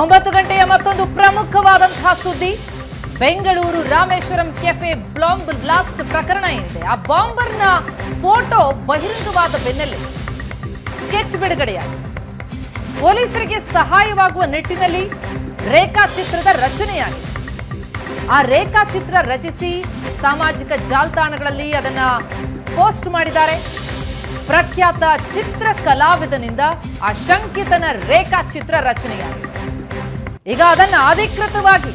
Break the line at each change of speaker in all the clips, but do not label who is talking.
ಒಂಬತ್ತು ಗಂಟೆಯ ಮತ್ತೊಂದು ಪ್ರಮುಖವಾದಂತಹ ಸುದ್ದಿ. Bengaluru Rameshwaram cafe bomb blast ಪ್ರಕರಣ ಏನಿದೆ? ಆ ಬಾಂಬರ್ನ ಫೋಟೋ ಬಹಿರಂಗವಾದ ಬೆನ್ನಲ್ಲೇ. ಸ್ಕೆಚ್ ಬಿಡುಗಡೆಯಾಗಿದೆ. ಪೊಲೀಸರಿಗೆ ಸಹಾಯವಾಗುವ ನಿಟ್ಟಿನಲ್ಲಿ ರೇಖಾಚಿತ್ರದ ರಚನೆಯಾಗಿದೆ. ಆ ರೇಖಾಚಿತ್ರ ರಚಿಸಿ ಸಾಮಾಜಿಕ ಜಾಲತಾಣಗಳಲ್ಲಿ ಅದನ್ನ ಪೋಸ್ಟ್ ಮಾಡಿದ್ದಾರೆ. ಪ್ರಖ್ಯಾತ ಚಿತ್ರ ಕಲಾವಿದನಿಂದ ಆ ಶಂಕಿತನ ರೇಖಾಚಿತ್ರ ರಚನೆಯಾಗಿದೆ. ಈಗ ಅದನ್ನ ಅಧಿಕೃತವಾಗಿ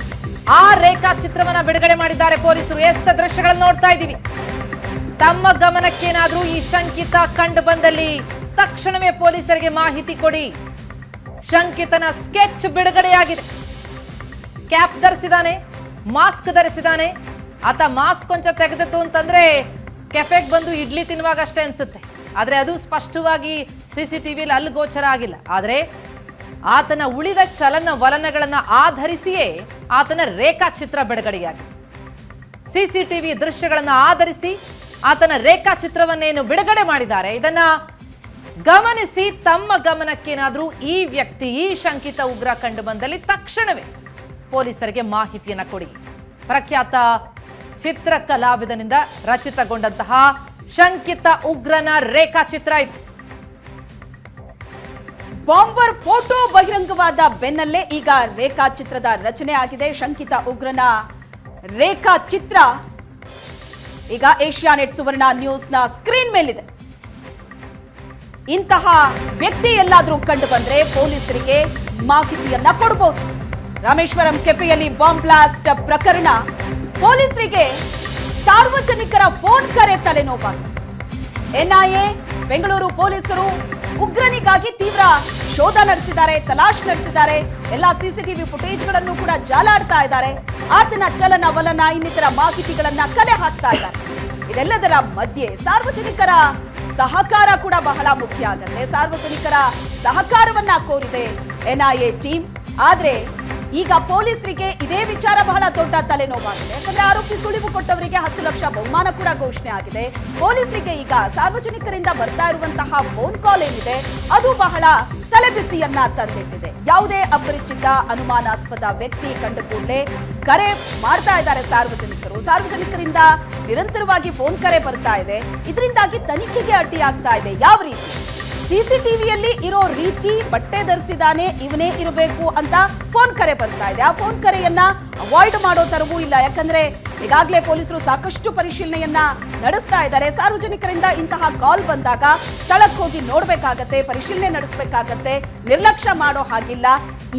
ಆ ರೇಖಾ ಚಿತ್ರವನ್ನ ಬಿಡುಗಡೆ ಮಾಡಿದ್ದಾರೆ ಪೊಲೀಸರು. ಎಸ್ ದೃಶ್ಯಗಳನ್ನು ನೋಡ್ತಾ ಇದ್ದೀವಿ. ತಮ್ಮ ಗಮನಕ್ಕೇನಾದ್ರೂ ಈ ಶಂಕಿತ ಕಂಡು ಬಂದಲ್ಲಿ ತಕ್ಷಣವೇ ಪೊಲೀಸರಿಗೆ ಮಾಹಿತಿ ಕೊಡಿ. ಶಂಕಿತನ ಸ್ಕೆಚ್ ಬಿಡುಗಡೆಯಾಗಿದೆ. ಕ್ಯಾಪ್ ಧರಿಸಿದಾನೆ, ಮಾಸ್ಕ್ ಧರಿಸಿದಾನೆ. ಆತ ಮಾಸ್ಕ್ ಕೊಂಚ ತೆಗೆದಿತ್ತು ಅಂತಂದ್ರೆ ಕೆಫೆಗೆ ಬಂದು ಇಡ್ಲಿ ತಿನ್ನುವಾಗ ಅಷ್ಟೇ ಅನ್ಸುತ್ತೆ. ಆದ್ರೆ ಅದು ಸ್ಪಷ್ಟವಾಗಿ ಸಿ ಸಿ ಅಲ್ಲಿ ಗೋಚರ ಆಗಿಲ್ಲ. ಆದ್ರೆ ಆತನ ಉಳಿದ ಚಲನ ವಲನಗಳನ್ನ ಆಧರಿಸಿಯೇ ಆತನ ರೇಖಾಚಿತ್ರ ಬಿಡುಗಡೆಯಾಗಿದೆ. ಸಿಸಿಟಿವಿ ದೃಶ್ಯಗಳನ್ನು ಆಧರಿಸಿ ಆತನ ರೇಖಾಚಿತ್ರವನ್ನೇನು ಬಿಡುಗಡೆ ಮಾಡಿದ್ದಾರೆ? ಇದನ್ನ ಗಮನಿಸಿ, ತಮ್ಮ ಗಮನಕ್ಕೇನಾದರೂ ಈ ವ್ಯಕ್ತಿ, ಈ ಶಂಕಿತ ಉಗ್ರ ಕಂಡು ಬಂದಲ್ಲಿ ತಕ್ಷಣವೇ ಪೊಲೀಸರಿಗೆ ಮಾಹಿತಿಯನ್ನು ಕೊಡಿ. ಪ್ರಖ್ಯಾತ ಚಿತ್ರ ಕಲಾವಿದನಿಂದ ರಚಿತಗೊಂಡಂತಹ ಶಂಕಿತ ಉಗ್ರನ ರೇಖಾಚಿತ್ರ ಇದು.
ಬಾಂಬರ್ ಫೋಟೋ ಬಹಿರಂಗವಾದ ಬೆನ್ನಲ್ಲೇ ಈಗ ರೇಖಾಚಿತ್ರದ ರಚನೆ ಆಗಿದೆ. ಶಂಕಿತ ಉಗ್ರನ ರೇಖಾಚಿತ್ರ ಈಗ ಏಷ್ಯಾನೆಟ್ ಸುವರ್ಣ ನ್ಯೂಸ್ನ ಸ್ಕ್ರೀನ್ ಮೇಲಿದೆ. ಇಂತಹ ವ್ಯಕ್ತಿ ಎಲ್ಲಾದರೂ ಕಂಡು ಬಂದ್ರೆ ಪೊಲೀಸರಿಗೆ ಮಾಹಿತಿಯನ್ನ ಕೊಡಬಹುದು ರಾಮೇಶ್ವರಂ ಕೆಫೆಯಲ್ಲಿ ಬಾಂಬ್ ಬ್ಲಾಸ್ಟ್ ಪ್ರಕರಣ. ಪೊಲೀಸರಿಗೆ ಸಾರ್ವಜನಿಕರ ಫೋನ್ ಕರೆ ತಲೆನೋವಾಗಿದೆ ಎನ್ಐಎ, ಬೆಂಗಳೂರು ಪೊಲೀಸರು ಉಗ್ರನಿಗಾಗಿ ತೀವ್ರ ಶೋಧ ನಡೆಸಿದ್ದಾರೆ, ತಲಾಶ್ ನಡೆಸಿದ್ದಾರೆ. ಎಲ್ಲಾ ಸಿಸಿಟಿವಿ ಫುಟೇಜ್ಗಳನ್ನು ಕೂಡ ಜಾಲಾಡ್ತಾ ಇದ್ದಾರೆ. ಆತನ ಚಲನ ವಲನ ಇನ್ನಿತರ ಮಾಹಿತಿಗಳನ್ನ ಕಲೆ ಹಾಕ್ತಾ ಇದ್ದಾರೆ. ಇದೆಲ್ಲದರ ಮಧ್ಯೆ ಸಾರ್ವಜನಿಕರ ಸಹಕಾರ ಕೂಡ ಬಹಳ ಮುಖ್ಯ ಆಗತ್ತೆ. ಸಾರ್ವಜನಿಕರ ಸಹಕಾರವನ್ನ ಕೋರಿದೆ ಎನ್ಐಎ ಟೀಮ್. ಆದ್ರೆ ಈಗ ಪೊಲೀಸರಿಗೆ ಇದೇ ವಿಚಾರ ಬಹಳ ದೊಡ್ಡ ತಲೆನೋವಾಗಿದೆ. ಯಾಕಂದ್ರೆ ಆರೋಪಿ ಸುಳಿವು ಕೊಟ್ಟವರಿಗೆ ಹತ್ತು ಲಕ್ಷ ಬಹುಮಾನ ಕೂಡ ಘೋಷಣೆ ಆಗಿದೆ. ಪೊಲೀಸರಿಗೆ ಈಗ ಸಾರ್ವಜನಿಕರಿಂದ ಬರ್ತಾ ಇರುವಂತಹ ಫೋನ್ ಕಾಲ್ ಏನಿದೆ, ಅದು ಬಹಳ ತಲೆಬಿಸಿಯನ್ನ ತಂದಿಟ್ಟಿದೆ. ಯಾವುದೇ ಅಪರಿಚಿತ, ಅನುಮಾನಾಸ್ಪದ ವ್ಯಕ್ತಿ ಕಂಡು ಕೂಡಲೇ ಕರೆ ಮಾಡ್ತಾ ಇದ್ದಾರೆ ಸಾರ್ವಜನಿಕರು. ಸಾರ್ವಜನಿಕರಿಂದ ನಿರಂತರವಾಗಿ ಫೋನ್ ಕರೆ ಬರ್ತಾ ಇದೆ. ಇದರಿಂದಾಗಿ ತನಿಖೆಗೆ ಅಡ್ಡಿಯಾಗ್ತಾ ಇದೆ. ಯಾವ ರೀತಿ? ಸಿಸಿಟಿವಿಯಲ್ಲಿ ಇರೋ ರೀತಿ ಬಟ್ಟೆ ಧರಿಸಿದಾನೆ ಇವನೇ ಇರಬೇಕು ಅಂತ ಫೋನ್ ಕರೆ ಬರ್ತಾ ಇದೆ. ಆ ಫೋನ್ ಕರೆಯನ್ನ ಅವಾಯ್ಡ್ ಮಾಡೋ ತರವೂ ಇಲ್ಲ. ಯಾಕಂದ್ರೆ ಈಗಾಗಲೇ ಪೊಲೀಸರು ಸಾಕಷ್ಟು ಪರಿಶೀಲನೆಯನ್ನ ನಡೆಸ್ತಾ ಇದ್ದಾರೆ. ಸಾರ್ವಜನಿಕರಿಂದ ಇಂತಹ ಕಾಲ್ ಬಂದಾಗ ಸ್ಥಳಕ್ಕೆ ಹೋಗಿ ನೋಡ್ಬೇಕಾಗತ್ತೆ, ಪರಿಶೀಲನೆ ನಡೆಸಬೇಕಾಗತ್ತೆ. ನಿರ್ಲಕ್ಷ್ಯ ಮಾಡೋ ಹಾಗಿಲ್ಲ.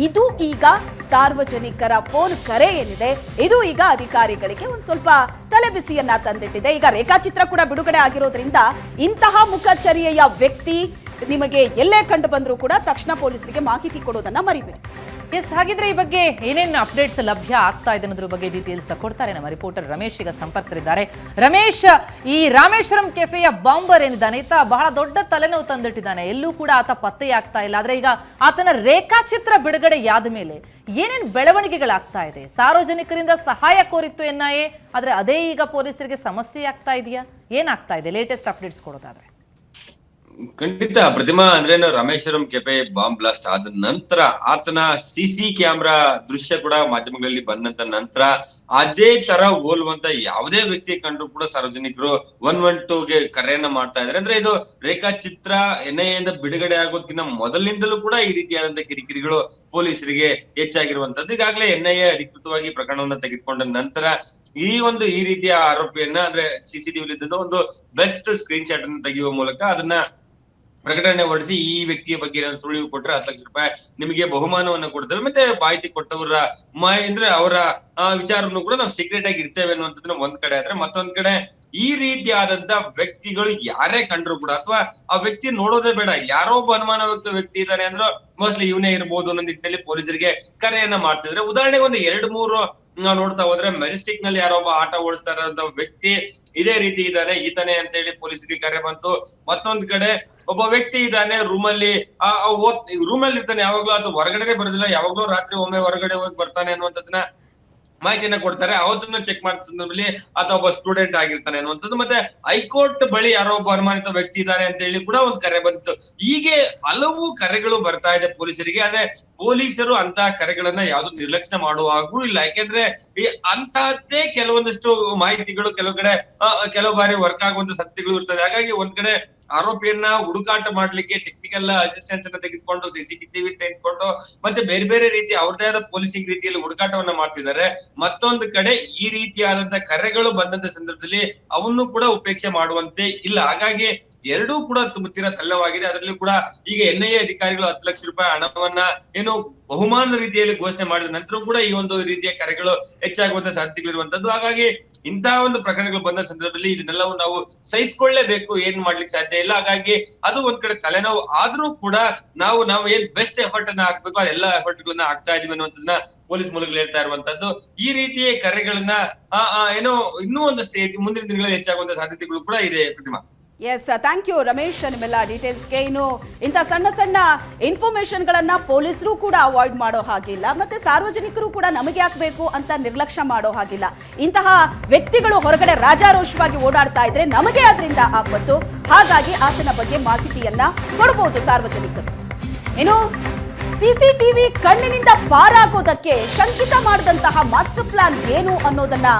ಇದು ಈಗ ಸಾರ್ವಜನಿಕರ ಫೋನ್ ಕರೆ ಏನಿದೆ, ಇದು ಈಗ ಅಧಿಕಾರಿಗಳಿಗೆ ಒಂದು ಸ್ವಲ್ಪ ತಲೆಬಿಸಿಯನ್ನ ತಂದಿಟ್ಟಿದೆ. ಈಗ ರೇಖಾಚಿತ್ರ ಕೂಡ ಬಿಡುಗಡೆ ಆಗಿರೋದ್ರಿಂದ ಇಂತಹ ಮುಖಚರ್ಯೆಯ ವ್ಯಕ್ತಿ ನಿಮಗೆ ಎಲ್ಲೇ ಕಂಡು ಬಂದರೂ ಕೂಡ ತಕ್ಷಣ ಪೊಲೀಸರಿಗೆ ಮಾಹಿತಿ ಕೊಡೋದನ್ನ ಮರಿಬೇಡಿ.
ಎಸ್, ಹಾಗಿದ್ರೆ ಈ ಬಗ್ಗೆ ಏನೇನು ಅಪ್ಡೇಟ್ಸ್ ಲಭ್ಯ ಆಗ್ತಾ ಇದೆ ಅನ್ನೋದ್ರ ಬಗ್ಗೆ ಡೀಟೇಲ್ಸ್ ಕೊಡ್ತಾರೆ. ನಮ್ಮ ರಿಪೋರ್ಟರ್ ರಮೇಶ್ ಈಗ ಸಂಪರ್ಕರಿದ್ದಾರೆ ರಮೇಶ್, ಈ ರಾಮೇಶ್ವರಂ ಕೆಫೆಯ ಬಾಂಬರ್ ಏನಿದ್ದಾನೆ? ಈತ ಬಹಳ ದೊಡ್ಡ ತಲೆನೋವು ತಂದಿಟ್ಟಿದ್ದಾನೆ. ಎಲ್ಲೂ ಕೂಡ ಆತ ಪತ್ತೆ ಆಗ್ತಾ ಇಲ್ಲ. ಆದ್ರೆ ಈಗ ಆತನ ರೇಖಾಚಿತ್ರ ಬಿಡುಗಡೆಯಾದ ಮೇಲೆ ಏನೇನು ಬೆಳವಣಿಗೆಗಳಾಗ್ತಾ ಇದೆ? ಸಾರ್ವಜನಿಕರಿಂದ ಸಹಾಯ ಕೋರಿತ್ತು ಎನ್ಐಎ ಆದ್ರೆ ಅದೇ ಈಗ ಪೊಲೀಸರಿಗೆ ಸಮಸ್ಯೆ ಆಗ್ತಾ ಇದೆಯಾ? ಏನಾಗ್ತಾ ಇದೆ? ಲೇಟೆಸ್ಟ್ ಅಪ್ಡೇಟ್ಸ್ ಕೊಡೋದಾದ್ರೆ.
ಖಂಡಿತ ಪ್ರತಿಮಾ ಅಂದ್ರೆ ರಮೇಶ್ವರಂ ಕೆಫೆ ಬಾಂಬ್ ಬ್ಲಾಸ್ಟ್ ಆದ ನಂತರ ಆತನ ಸಿಸಿ ಕ್ಯಾಮ್ರಾ ದೃಶ್ಯ ಕೂಡ ಮಾಧ್ಯಮಗಳಲ್ಲಿ ಬಂದಂತ ನಂತರ ಅದೇ ತರ ಹೋಲುವಂತ ಯಾವುದೇ ವ್ಯಕ್ತಿ ಕಂಡ್ರು ಕೂಡ ಸಾರ್ವಜನಿಕರು ಒನ್ ಒನ್ಗೆ ಕರೆಯನ್ನ ಮಾಡ್ತಾ ಇದ್ದಾರೆ ಅಂದ್ರೆ ಇದು ರೇಖಾಚಿತ್ರ ಎನ್ಐಎ ಇಂದ ಬಿಡುಗಡೆ ಆಗೋದಕ್ಕಿಂತ ಮೊದಲಿನಿಂದಲೂ ಕೂಡ ಈ ರೀತಿಯಾದಂತ ಕಿರಿಕಿರಿಗಳು ಪೊಲೀಸರಿಗೆ ಹೆಚ್ಚಾಗಿರುವಂತದ್ದು. ಈಗಾಗಲೇ ಎನ್ಐಎ ಅಧಿಕೃತವಾಗಿ ಪ್ರಕರಣವನ್ನ ತೆಗೆದುಕೊಂಡ ನಂತರ ಈ ಒಂದು, ಈ ರೀತಿಯ ಆರೋಪಿಯನ್ನ ಅಂದ್ರೆ ಸಿಸಿಟಿವಿ ಒಂದು ಬೆಸ್ಟ್ ಸ್ಕ್ರೀನ್ ಶಾಟ್ ಅನ್ನು ತೆಗೆಯುವ ಮೂಲಕ ಅದನ್ನ ಪ್ರಕಟಣೆ ಹೊರಡಿಸಿ ಈ ವ್ಯಕ್ತಿಯ ಬಗ್ಗೆ ಏನಾದ್ರು ಸುಳಿವು ಕೊಟ್ಟರೆ ಹತ್ತು ಲಕ್ಷ ರೂಪಾಯಿ ನಿಮಗೆ ಬಹುಮಾನವನ್ನ ಕೊಡ್ತೇವೆ ಮತ್ತೆ ಮಾಹಿತಿ ಕೊಟ್ಟವರ ಅಂದ್ರೆ ಅವರ ವಿಚಾರವನ್ನು ಕೂಡ ನಾವು ಸೀಕ್ರೆಟ್ ಆಗಿ ಇಡ್ತೇವೆ ಅನ್ನುವಂಥದ್ದನ್ನ ಒಂದ್ ಕಡೆ ಆದ್ರೆ ಮತ್ತೊಂದ್ ಕಡೆ ಈ ರೀತಿಯಾದಂತ ವ್ಯಕ್ತಿಗಳು ಯಾರೇ ಕಂಡ್ರು ಕೂಡ ಅಥವಾ ಆ ವ್ಯಕ್ತಿ ನೋಡೋದೇ ಬೇಡ. ಯಾರೋ ಒಬ್ಬ ಅನುಮಾನ ವ್ಯಕ್ತಿ ವ್ಯಕ್ತಿ ಇದ್ದಾನೆ ಅಂದ್ರೆ ಮೋಸ್ಟ್ಲಿ ಇವನೇ ಇರ್ಬೋದು ಅನ್ನೋ ನಿಟ್ಟಿನಲ್ಲಿ ಪೊಲೀಸರಿಗೆ ಕರೆಯನ್ನ ಮಾಡ್ತಿದ್ರೆ. ಉದಾಹರಣೆಗೆ ಒಂದು ಎರಡು ಮೂರು, ನಾವು ನೋಡ್ತಾ ಹೋದ್ರೆ ಮೆಜೆಸ್ಟಿಕ್ನಲ್ಲಿ ಯಾರೋ ಒಬ್ಬ ಆಟ ಓಡಿಸ್ತಾ ಇರೋಂತ ವ್ಯಕ್ತಿ ಇದೇ ರೀತಿ ಇದ್ದಾನೆ, ಈತನೇ ಅಂತ ಹೇಳಿ ಪೊಲೀಸರಿಗೆ ಕರೆ ಬಂತು. ಮತ್ತೊಂದ್ ಕಡೆ ಒಬ್ಬ ವ್ಯಕ್ತಿ ಇದ್ದಾನೆ ರೂಮ್ ಅಲ್ಲಿ, ಆ ರೂಮ್ ಅಲ್ಲಿ ಇರ್ತಾನೆ, ಯಾವಾಗ್ಲೂ ಅದು ಹೊರಗಡೆನೆ ಬರೋದಿಲ್ಲ, ಯಾವಾಗ್ಲೂ ರಾತ್ರಿ ಒಮ್ಮೆ ಹೊರಗಡೆ ಹೋಗಿ ಬರ್ತಾನೆ ಅನ್ನುವಂಥದ್ದನ್ನ ಮಾಹಿತಿಯನ್ನ ಕೊಡ್ತಾರೆ. ಅವತ್ತನ್ನ ಚೆಕ್ ಮಾಡಿದ ಸಂದರ್ಭದಲ್ಲಿ ಅಥವಾ ಒಬ್ಬ ಸ್ಟೂಡೆಂಟ್ ಆಗಿರ್ತಾನೆ ಅನ್ನುವಂಥದ್ದು. ಮತ್ತೆ ಹೈಕೋರ್ಟ್ ಬಳಿ ಯಾರೋ ಒಬ್ಬ ಅನುಮಾನಿತ ವ್ಯಕ್ತಿ ಇದ್ದಾನೆ ಅಂತ ಹೇಳಿ ಕೂಡ ಒಂದು ಕರೆ ಬಂತು. ಹೀಗೆ ಹಲವು ಕರೆಗಳು ಬರ್ತಾ ಇದೆ ಪೊಲೀಸರಿಗೆ, ಆದ್ರೆ ಪೊಲೀಸರು ಅಂತ ಕರೆಗಳನ್ನ ಯಾವ್ದು ನಿರ್ಲಕ್ಷ್ಯ ಮಾಡುವಾಗೂ ಇಲ್ಲ. ಯಾಕೆಂದ್ರೆ ಈ ಅಂತಹದ್ದೇ ಕೆಲವೊಂದಿಷ್ಟು ಮಾಹಿತಿಗಳು, ಕೆಲವು ಕಡೆ ಕೆಲವು ಬಾರಿ ವರ್ಕ್ ಆಗುವಂತ ಸತ್ಯಗಳು ಇರ್ತದೆ. ಹಾಗಾಗಿ ಒಂದ್ ಕಡೆ ಆರೋಪಿಯನ್ನ ಹುಡುಕಾಟ ಮಾಡ್ಲಿಕ್ಕೆ ಟೆಕ್ನಿಕಲ್ ಅಸಿಸ್ಟೆನ್ಸ್ ಅನ್ನ ತೆಗೆದುಕೊಂಡು ಸಿಸಿಟಿವಿ ತೆಗೆದುಕೊಂಡು ಮತ್ತೆ ಬೇರೆ ಬೇರೆ ರೀತಿ ಅವ್ರದೇ ಆದ ಪೊಲೀಸಿಂಗ್ ರೀತಿಯಲ್ಲಿ ಹುಡುಕಾಟವನ್ನ ಮಾಡ್ತಿದ್ದಾರೆ. ಮತ್ತೊಂದು ಕಡೆ ಈ ರೀತಿಯಾದಂತ ಕರೆಗಳು ಬಂದಂತ ಸಂದರ್ಭದಲ್ಲಿ ಅವನ್ನು ಕೂಡ ಉಪೇಕ್ಷೆ ಮಾಡುವಂತೆ ಇಲ್ಲ. ಹಾಗಾಗಿ ಎರಡೂ ಕೂಡ ತೀರಾ ತಲ್ಲವಾಗಿದೆ. ಅದರಲ್ಲಿ ಕೂಡ ಈಗ ಎನ್ ಐ ಎ ಅಧಿಕಾರಿಗಳು ಹತ್ತು ಲಕ್ಷ ರೂಪಾಯಿ ಹಣವನ್ನ ಏನು ಬಹುಮಾನದ ರೀತಿಯಲ್ಲಿ ಘೋಷಣೆ ಮಾಡಿದ ನಂತರ ಕೂಡ ಈ ಒಂದು ರೀತಿಯ ಕರೆಗಳು ಹೆಚ್ಚಾಗುವಂತ ಸಾಧ್ಯತೆಗಳಿರುವಂತದ್ದು ಹಾಗಾಗಿ ಇಂತಹ ಒಂದು ಪ್ರಕರಣಗಳು ಬಂದ ಸಂದರ್ಭದಲ್ಲಿ ಇದನ್ನೆಲ್ಲವೂ ನಾವು ಸಹಿಸಿಕೊಳ್ಳೇಬೇಕು. ಏನ್ ಮಾಡ್ಲಿಕ್ಕೆ ಸಾಧ್ಯ ಇಲ್ಲ. ಹಾಗಾಗಿ ಅದು ಒಂದ್ ಕಡೆ ತಲೆನೋವು ಆದ್ರೂ ಕೂಡ ನಾವು ನಾವು ಏನ್ ಬೆಸ್ಟ್ ಎಫರ್ಟ್ ಅನ್ನ ಹಾಕ್ಬೇಕು ಎಲ್ಲಾ ಎಫರ್ಟ್ ಗಳನ್ನ ಹಾಕ್ತಾ ಇದೀವಿ ಅನ್ನುವಂಥದ್ದನ್ನ ಪೊಲೀಸ್ ಮೂಲಗಳು ಹೇಳ್ತಾ ಇರುವಂತದ್ದು. ಈ ರೀತಿಯ ಕರೆಗಳನ್ನ ಏನೋ ಇನ್ನೂ ಒಂದಷ್ಟು ಮುಂದಿನ ದಿನಗಳಲ್ಲಿ ಹೆಚ್ಚಾಗುವಂತ ಸಾಧ್ಯತೆಗಳು ಕೂಡ ಇದೆ Pratima.
Yes thank you Ramesh ನಿಮ್ಮೆಲ್ಲ ಡೀಟೇಲ್ಸ್ಗೆ ಇನ್ನು ಇಂಥ ಸಣ್ಣ ಸಣ್ಣ ಇನ್ಫಾರ್ಮೇಷನ್ಗಳನ್ನು ಪೊಲೀಸರು ಕೂಡ ಅವಾಯ್ಡ್ ಮಾಡೋ ಹಾಗಿಲ್ಲ. ಮತ್ತು ಸಾರ್ವಜನಿಕರು ಕೂಡ ನಮಗೆ ಹಾಕಬೇಕು ಅಂತ ನಿರ್ಲಕ್ಷ್ಯ ಮಾಡೋ ಹಾಗಿಲ್ಲ. ಇಂತಹ ವ್ಯಕ್ತಿಗಳು ಹೊರಗಡೆ ರಾಜಾರೋಷವಾಗಿ ಓಡಾಡ್ತಾ ಇದ್ರೆ ನಮಗೆ ಅದರಿಂದ ಆಪತ್ತು. ಹಾಗಾಗಿ ಆತನ ಬಗ್ಗೆ ಮಾಹಿತಿಯನ್ನ ಕೊಡಬಹುದು ಸಾರ್ವಜನಿಕರು. ಇನ್ನು ಸಿಸಿಟಿವಿ ಕಣ್ಣಿನಿಂದ ಪಾರಾಗೋದಕ್ಕೆ ಶಂಕಿತ ಮಾಡಿದಂತಹ ಮಾಸ್ಟರ್ ಪ್ಲಾನ್ ಏನು ಅನ್ನೋದನ್ನ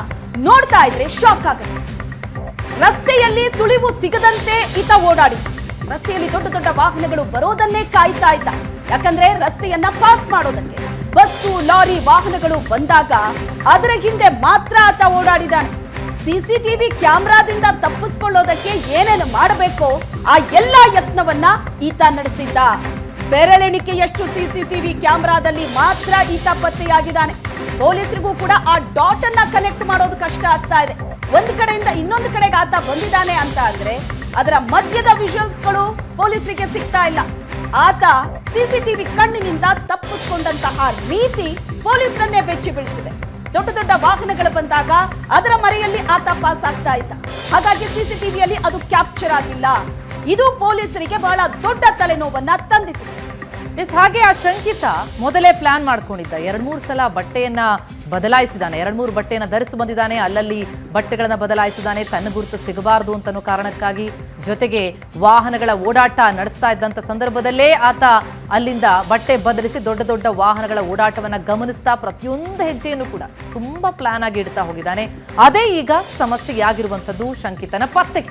ನೋಡ್ತಾ ಇದ್ರೆ ಶಾಕ್ ಆಗುತ್ತೆ. ರಸ್ತೆಯಲ್ಲಿ ಸುಳಿವು ಸಿಗದಂತೆ ಈತ ಓಡಾಡಿ. ರಸ್ತೆಯಲ್ಲಿ ದೊಡ್ಡ ದೊಡ್ಡ ವಾಹನಗಳು ಬರೋದನ್ನೇ ಕಾಯ್ತಾ ಇದ್ದ. ಯಾಕಂದ್ರೆ ರಸ್ತೆಯನ್ನ ಪಾಸ್ ಮಾಡೋದಕ್ಕೆ ಬಸ್ಸು, ಲಾರಿ, ವಾಹನಗಳು ಬಂದಾಗ ಅದರ ಹಿಂದೆ ಮಾತ್ರ ಆತ ಓಡಾಡಿದಾನೆ. ಸಿಸಿಟಿವಿ ಕ್ಯಾಮ್ರಾದಿಂದ ತಪ್ಪಿಸ್ಕೊಳ್ಳೋದಕ್ಕೆ ಏನೇನು ಮಾಡಬೇಕೋ ಆ ಎಲ್ಲಾ ಯತ್ನವನ್ನ ಈತ ನಡೆಸಿದ್ದ. ಬೆರಳೆಣಿಕೆಯಷ್ಟು ಸಿಸಿಟಿವಿ ಕ್ಯಾಮ್ರಾದಲ್ಲಿ ಮಾತ್ರ ಈತ ಪತ್ತೆಯಾಗಿದ್ದಾನೆ. ಪೊಲೀಸರಿಗೂ ಕೂಡ ಆ ಡಾಟ್ ಅನ್ನ ಕನೆಕ್ಟ್ ಮಾಡೋದು ಕಷ್ಟ ಆಗ್ತಾ ಇದೆ. ಒಂದು ಕಡೆಯಿಂದ ಇನ್ನೊಂದು ಕಡೆಗೆ ಆತ ಬಂದಿದ್ದಾನೆ ಅಂತ ಅಂದ್ರೆ ಅದರ ಮಧ್ಯದ ವಿಜುವಲ್ಸ್ಗಳು ಪೊಲೀಸರಿಗೆ ಸಿಗ್ತಾ ಇಲ್ಲ. ಆತ ಸಿಸಿಟಿವಿ ಕಣ್ಣಿನಿಂದ ತಪ್ಪಿಸ್ಕೊಂಡಂತಹ ರೀತಿ ಪೊಲೀಸರನ್ನೇ ಬೆಚ್ಚಿ ಬೀಳಿಸಿದೆ. ದೊಡ್ಡ ದೊಡ್ಡ ವಾಹನಗಳು ಬಂದಾಗ ಅದರ ಮರೆಯಲ್ಲಿ ಆತ ಪಾಸ್ ಆಗ್ತಾ ಇದ್ದ. ಹಾಗಾಗಿ ಸಿಸಿಟಿವಿಯಲ್ಲಿ ಅದು ಕ್ಯಾಪ್ಚರ್ ಆಗಿಲ್ಲ. ಇದು ಪೊಲೀಸರಿಗೆ ಬಹಳ ದೊಡ್ಡ ತಲೆನೋವನ್ನ ತಂದಿತ್ತು
ಹಾಗೆ ಆ ಶಂಕಿತ ಮೊದಲೇ ಪ್ಲಾನ್ ಮಾಡ್ಕೊಂಡಿದ್ದ. ಎರಡ್ ಮೂರು ಸಲ ಬಟ್ಟೆಯನ್ನ ಬದಲಾಯಿಸಿದಾನೆ ಎರಡು ಮೂರು ಬಟ್ಟೆಯನ್ನು ಧರಿಸಿ ಬಂದಿದ್ದಾನೆ. ಅಲ್ಲಲ್ಲಿ ಬಟ್ಟೆಗಳನ್ನು ಬದಲಾಯಿಸಿದಾನೆ ತನ್ನ ಗುರುತು ಸಿಗಬಾರದು ಅಂತನೋ ಕಾರಣಕ್ಕಾಗಿ ಜೊತೆಗೆ ವಾಹನಗಳ ಓಡಾಟ ನಡೆಸ್ತಾ ಇದ್ದಂಥ ಸಂದರ್ಭದಲ್ಲೇ ಆತ ಅಲ್ಲಿಂದ ಬಟ್ಟೆ ಬದಲಿಸಿ ದೊಡ್ಡ ದೊಡ್ಡ ವಾಹನಗಳ ಓಡಾಟವನ್ನು ಗಮನಿಸ್ತಾ ಪ್ರತಿಯೊಂದು ಹೆಜ್ಜೆಯನ್ನು ಕೂಡ ತುಂಬ ಪ್ಲಾನ್ ಆಗಿ ಇಡ್ತಾ ಹೋಗಿದ್ದಾನೆ. ಅದೇ ಈಗ ಸಮಸ್ಯೆಯಾಗಿರುವಂಥದ್ದು ಶಂಕಿತನ ಪತ್ತೆಗೆ.